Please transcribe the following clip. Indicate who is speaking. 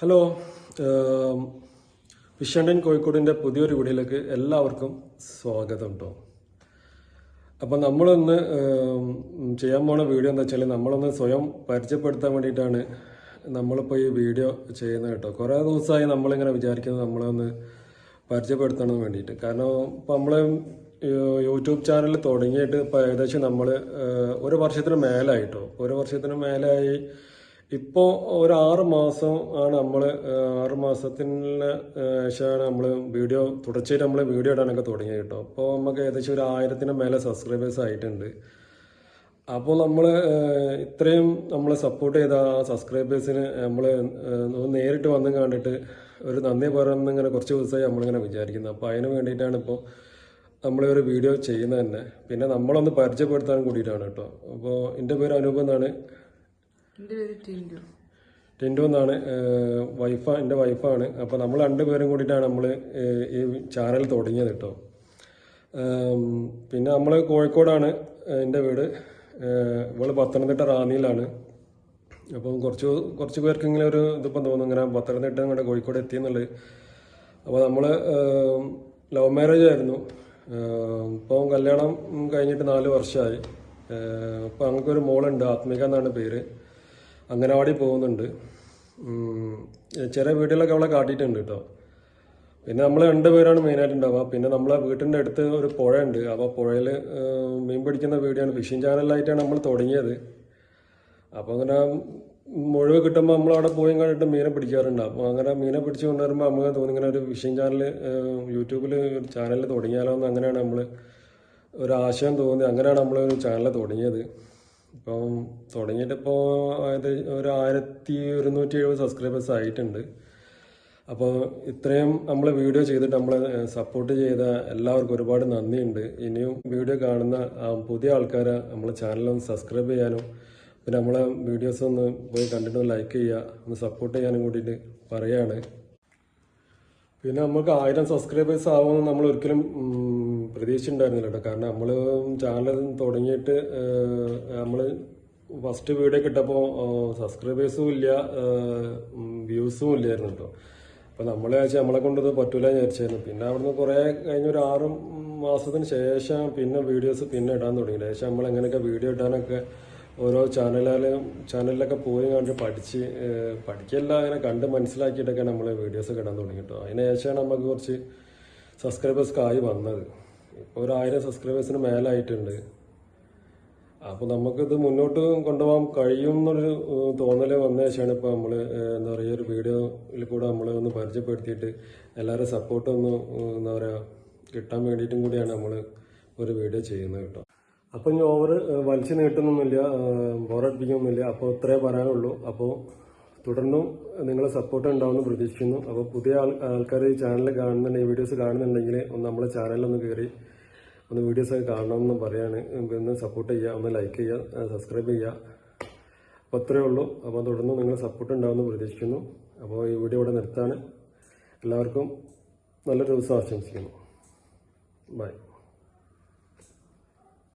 Speaker 1: Hello വിഷണ്ടൻ കോഴിക്കോടിന്റെ പുതിയൊരു വീഡിയോയിലേക്ക് എല്ലാവർക്കും സ്വാഗതം കേട്ടോ അപ്പം നമ്മളൊന്ന് ചെയ്യാൻ പോണ വീഡിയോ എന്താ വെച്ചാൽ നമ്മളൊന്ന് സ്വയം പരിചയപ്പെടുത്താൻ വേണ്ടിയിട്ടാണ് നമ്മളിപ്പോൾ ഈ വീഡിയോ ചെയ്യുന്നത് കേട്ടോ. കുറേ ദിവസമായി നമ്മളിങ്ങനെ വിചാരിക്കുന്നത് നമ്മളെ ഒന്ന് വേണ്ടിയിട്ട്. കാരണം ഇപ്പം നമ്മൾ യൂട്യൂബ് ചാനൽ തുടങ്ങിയിട്ട് ഇപ്പോൾ ഏകദേശം നമ്മൾ ഒരു വർഷത്തിന് മേലായിട്ടോ. ഒരു വർഷത്തിന് മേലായി ഇപ്പോൾ ഒരു ആറ് മാസം ആണ് നമ്മൾ ആറ് മാസത്തിന് ശേഷമാണ് നമ്മൾ വീഡിയോ തുടർച്ചയായിട്ട് നമ്മൾ വീഡിയോ ഇടാനൊക്കെ തുടങ്ങിയത് കേട്ടോ. അപ്പോൾ നമുക്ക് ഏകദേശം ഒരു ആയിരത്തിന് മേലെ സബ്സ്ക്രൈബേഴ്സ് ആയിട്ടുണ്ട്. അപ്പോൾ നമ്മൾ ഇത്രയും നമ്മൾ സപ്പോർട്ട് ചെയ്ത ആ സബ്സ്ക്രൈബേഴ്സിന് നമ്മൾ നേരിട്ട് വന്നും കണ്ടിട്ട് ഒരു നന്ദി പറയുന്ന ഇങ്ങനെ കുറച്ച് ദിവസമായി നമ്മളിങ്ങനെ വിചാരിക്കുന്നത് അപ്പോൾ അതിന് വേണ്ടിയിട്ടാണ് ഇപ്പോൾ നമ്മൾ ഒരു വീഡിയോ ചെയ്യുന്നത് തന്നെ. പിന്നെ നമ്മളൊന്ന് പരിചയപ്പെടുത്താൻ കൂടിയിട്ടാണ് കേട്ടോ. അപ്പോൾ എന്റെ പേര് അനൂപ് എന്നാണ്.
Speaker 2: ടിൻഡു?
Speaker 1: എന്നാണ് വൈഫ എന്റെ വൈഫാണ്. അപ്പോൾ നമ്മൾ രണ്ടുപേരും കൂടിയിട്ടാണ് നമ്മൾ ഈ ചാനൽ തുടങ്ങിയത് കേട്ടോ പിന്നെ നമ്മൾ കോഴിക്കോടാണ് എന്റെ വീട്. ഇവൾ പത്തനംതിട്ട റാന്നിയിലാണ്. അപ്പം കുറച്ച് കുറച്ച് പേർക്കെങ്കിലും ഒരു ഇതിപ്പം തോന്നും ഇങ്ങനെ പത്തനംതിട്ട ഇങ്ങോട്ട് കോഴിക്കോട് എത്തിയെന്നുള്ളത് അപ്പോൾ നമ്മൾ ലവ് മാരേജ് ആയിരുന്നു. ഇപ്പോൾ ഇപ്പം കല്യാണം കഴിഞ്ഞിട്ട് നാല് വർഷമായി അപ്പോൾ ഞങ്ങൾക്കൊരു മോളുണ്ട് ആത്മിക എന്നാണ് പേര്. അംഗനവാടി പോകുന്നുണ്ട്. ചെറിയ വീടുകളൊക്കെ അവളെ കാട്ടിയിട്ടുണ്ട് കേട്ടോ പിന്നെ നമ്മൾ രണ്ടുപേരാണ് മെയിനായിട്ട് ഉണ്ടാവുക പിന്നെ നമ്മളെ വീട്ടിന്റെ അടുത്ത് ഒരു പുഴയുണ്ട്. അപ്പോൾ പുഴയിൽ മീൻ പിടിക്കുന്ന ആണ്. ഫിഷിംഗ് ചാനലായിട്ടാണ് നമ്മൾ തുടങ്ങിയത്. അപ്പോൾ അങ്ങനെ മുഴുവൻ കിട്ടുമ്പോൾ നമ്മൾ അവിടെ പോയി കണ്ടിട്ട് മീനെ പിടിക്കാറുണ്ട്. അപ്പോൾ അങ്ങനെ മീനെ പിടിച്ച് കൊണ്ടുവരുമ്പോൾ നമുക്ക് തോന്നി ഇങ്ങനെ ഒരു ഫിഷിംഗ് ചാനൽ യൂട്യൂബിൽ ഒരു ചാനൽ തുടങ്ങിയാലോ എന്ന് അങ്ങനെയാണ് നമ്മൾ ഒരു ആശയം തോന്നി. അങ്ങനെയാണ് നമ്മൾ ഒരു ചാനൽ തുടങ്ങിയത്. ഇപ്പം തുടങ്ങിയിട്ട് ഇപ്പോൾ ഏകദേശം ഒരു ആയിരത്തി ഒരുന്നൂറ്റി എഴുപത് സബ്സ്ക്രൈബേഴ്സ് ആയിട്ടുണ്ട്. അപ്പോൾ ഇത്രയും നമ്മൾ വീഡിയോ ചെയ്തിട്ട് നമ്മളെ സപ്പോർട്ട് ചെയ്ത എല്ലാവർക്കും ഒരുപാട് നന്ദിയുണ്ട്. ഇനിയും വീഡിയോ കാണുന്ന പുതിയ ആൾക്കാരെ നമ്മളെ ചാനലൊന്ന് സബ്സ്ക്രൈബ് ചെയ്യാനും പിന്നെ നമ്മളെ വീഡിയോസ് ഒന്ന് പോയി കണ്ടിട്ട് ലൈക്ക് ചെയ്യുക ഒന്ന് സപ്പോർട്ട് ചെയ്യാനും കൂടിയിട്ട് പറയാണ്. പിന്നെ നമുക്ക് ആയിരം സബ്സ്ക്രൈബേഴ്സ് ആവുമെന്ന് നമ്മൾ ഒരിക്കലും പ്രതീക്ഷിച്ചിട്ടുണ്ടായിരുന്നില്ല കേട്ടോ. കാരണം നമ്മൾ ചാനൽ തുടങ്ങിയിട്ട് നമ്മൾ ഫസ്റ്റ് വീഡിയോ കിട്ടപ്പോൾ സബ്സ്ക്രൈബേഴ്സും ഇല്ല വ്യൂസും ഇല്ലായിരുന്നു കേട്ടോ. അപ്പോൾ നമ്മൾ ചോദിച്ചാൽ നമ്മളെ കൊണ്ടത് പറ്റൂല വിചാരിച്ചായിരുന്നു. പിന്നെ അവിടുന്ന് കുറേ കഴിഞ്ഞ ഒരു ആറ് മാസത്തിന് ശേഷം പിന്നെ വീഡിയോസ് പിന്നെ ഇടാൻ തുടങ്ങി. ശേഷം നമ്മൾ എങ്ങനെയൊക്കെ വീഡിയോ ഇടാനൊക്കെ ഓരോ ചാനലിലും ചാനലിലൊക്കെ പോയി കണ്ട് പഠിച്ച് പഠിക്കല്ല അങ്ങനെ കണ്ട് മനസ്സിലാക്കിയിട്ടൊക്കെ നമ്മൾ വീഡിയോസ് ഇടാൻ തുടങ്ങി കേട്ടോ. അതിന് ശേഷമാണ് നമുക്ക് കുറച്ച് സബ്സ്ക്രൈബേഴ്സ് ആയി വന്നത്. ഇപ്പോൾ ഒരു ആയിരം സബ്സ്ക്രൈബേഴ്സിന് മേലായിട്ടുണ്ട്. അപ്പോൾ നമുക്കിത് മുന്നോട്ട് കൊണ്ടുപോകാൻ കഴിയും എന്നൊരു തോന്നൽ വന്ന ശേഷമാണ് ഇപ്പോൾ നമ്മൾ എന്താ പറയുക ഒരു വീഡിയോയിൽ കൂടെ നമ്മൾ ഒന്ന് പരിചയപ്പെടുത്തിയിട്ട് എല്ലാവരും സപ്പോർട്ട് ഒന്ന് എന്താ പറയുക കിട്ടാൻ വേണ്ടിയിട്ടും കൂടിയാണ് നമ്മൾ ഒരു വീഡിയോ ചെയ്യുന്നത് കേട്ടോ. അപ്പോൾ ഇനി ഓവർ വലിച്ചു നീട്ടുന്നൊന്നുമില്ല ബോറടിപ്പിക്കൊന്നുമില്ല അപ്പോൾ ഇത്രേ പറയാനുള്ളൂ. അപ്പോൾ തുടർന്നും നിങ്ങളെ സപ്പോർട്ട് ഉണ്ടാവുമെന്ന് പ്രതീക്ഷിക്കുന്നു. അപ്പോൾ പുതിയ ആൾ ആൾക്കാർ ഈ ചാനൽ കാണുന്നുണ്ടെങ്കിൽ വീഡിയോസ് കാണുന്നുണ്ടെങ്കിൽ ഒന്ന് നമ്മളെ ചാനലിലൊന്ന് കയറി ഒന്ന് വീഡിയോസ് ഒക്കെ കാണണമെന്ന് പറയാണ്. ഒന്ന് സപ്പോർട്ട് ചെയ്യുക ഒന്ന് ലൈക്ക് ചെയ്യുക സബ്സ്ക്രൈബ് ചെയ്യുക. അപ്പോൾ അത്രയേ ഉള്ളൂ. അപ്പോൾ തുടർന്ന് നിങ്ങളെ സപ്പോർട്ട് ഉണ്ടാവുമെന്ന് പ്രതീക്ഷിക്കുന്നു. അപ്പോൾ ഈ വീഡിയോ ഇവിടെ നിർത്താണ്. എല്ലാവർക്കും നല്ലൊരു ദിവസം ആശംസിക്കുന്നു. ബൈ